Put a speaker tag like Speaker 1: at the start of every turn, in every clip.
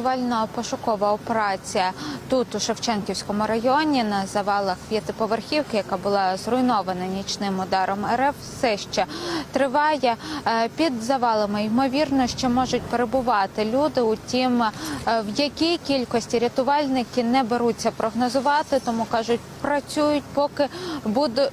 Speaker 1: рятувально-пошукова операція тут, у Шевченківському районі, на завалах п'ятиповерхівки, яка була зруйнована нічним ударом РФ, все ще триває. Е, Під завалами ймовірно, що можуть перебувати люди. Утім, е, в якій кількості рятувальники не беруться прогнозувати, тому кажуть, працюють, поки будуть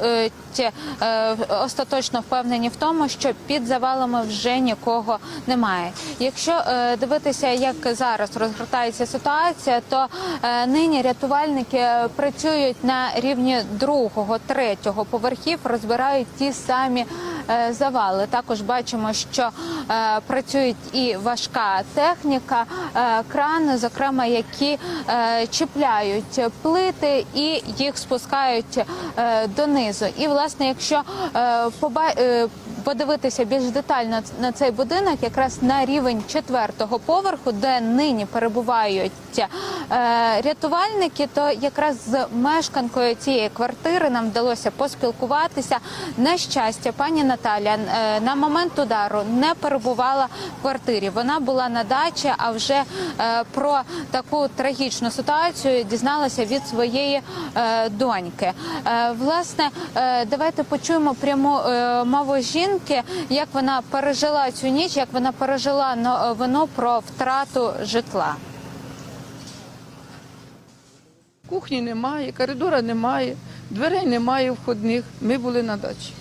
Speaker 1: е, остаточно впевнені в тому, що під завалами вже нікого немає. Якщо дивитися, як зараз розгортається ситуація, то е, нині рятувальники працюють на рівні другого, третього поверхів, розбирають ті самі е, завали. Також бачимо, що е, працюють і важка техніка, крани, зокрема, які чіпляють плити і їх спускають донизу. І власне, якщо поба- е, подивитися більш детально на цей будинок, якраз на рівень четвертого поверху, де нині перебувають е, рятувальники, то якраз з мешканкою цієї квартири нам вдалося поспілкуватися. На щастя, пані Наталя е, на момент удару не перебувала в квартирі. Вона була на дачі, а вже е, про таку трагічну ситуацію дізналася від своєї доньки. Власне, давайте почуємо пряму е, мову жінки, як вона пережила цю ніч, як вона пережила новину про втрату житла.
Speaker 2: Кухні немає, коридора немає, дверей немає входних. Ми були на дачі.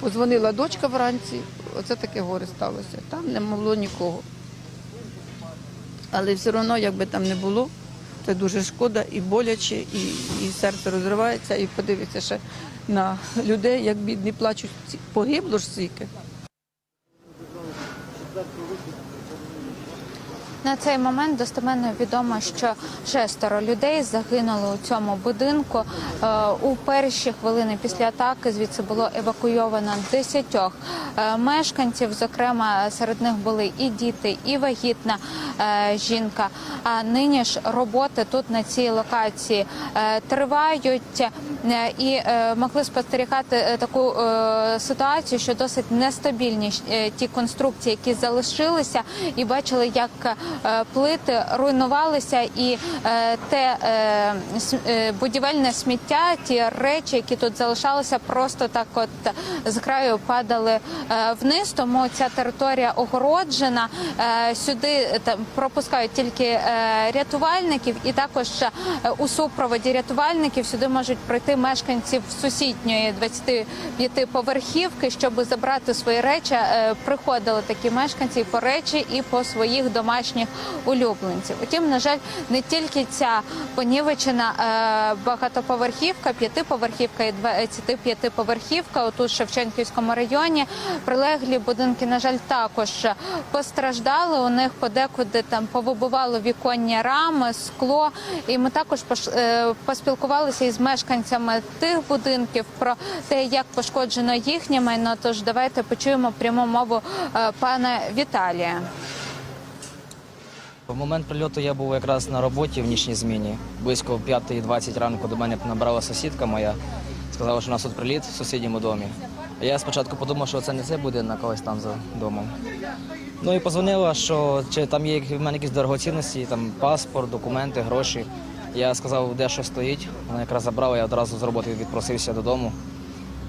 Speaker 2: Позвонила дочка вранці, оце таке горе сталося. Там не було нікого. Але все одно, як би там не було, це дуже шкода і боляче, і, і серце розривається, і подивиться ще на людей, як бідні плачуть. Погибло ж стільки.
Speaker 1: На цей момент достеменно відомо, що шестеро людей загинули у цьому будинку. Е, У перші хвилини після атаки звідси було евакуйовано десятьох е, мешканців. Зокрема, серед них були і діти, і вагітна е, жінка. А нині ж роботи тут на цій локації тривають і могли спостерігати таку ситуацію, що досить нестабільні ті конструкції, які залишилися, і бачили, як плити руйнувалися, і е, те е, е, будівельне сміття, ті речі, які тут залишалися, просто так, от з краю падали е, вниз. Тому ця територія огороджена. Е, Сюди е, там пропускають тільки е, рятувальників, і також е, у супроводі рятувальників сюди можуть прийти мешканців сусідньої 25-поверхівки, щоб забрати свої речі. Е, Приходили такі мешканці по речі і по своїх домашніх улюбленців. Утім, на жаль, не тільки ця понівечена е, багатоповерхівка, п'ятиповерхівка і 25-поверхівка. Отут в Шевченківському районі прилеглі будинки, на жаль, також постраждали. У них подекуди там повибивало віконні рами, скло. І ми також е, поспілкувалися із мешканцями тих будинків про те, як пошкоджено їхнє майно. Тож давайте почуємо пряму мову е, пана Віталія.
Speaker 3: В момент прильоту я був якраз на роботі в нічній зміні. Близько в 5.20 ранку до мене набрала сусідка моя. Сказала, що у нас тут приліт в сусідньому домі. Я спочатку подумав, що це не це буде на когось там за домом. Ну і позвонила, що чи там є в мене якісь дорогоцінності, там паспорт, документи, гроші. Я сказав, де що стоїть. Вона якраз забрала, я одразу з роботи відпросився додому.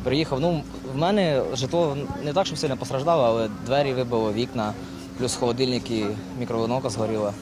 Speaker 3: Приїхав. Ну, в мене житло не так, щоб сильно постраждало, але двері вибило, вікна, плюс холодильник і мікроволновка згоріла.